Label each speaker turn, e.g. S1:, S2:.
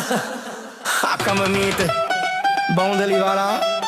S1: I come and meet Boundary Wala.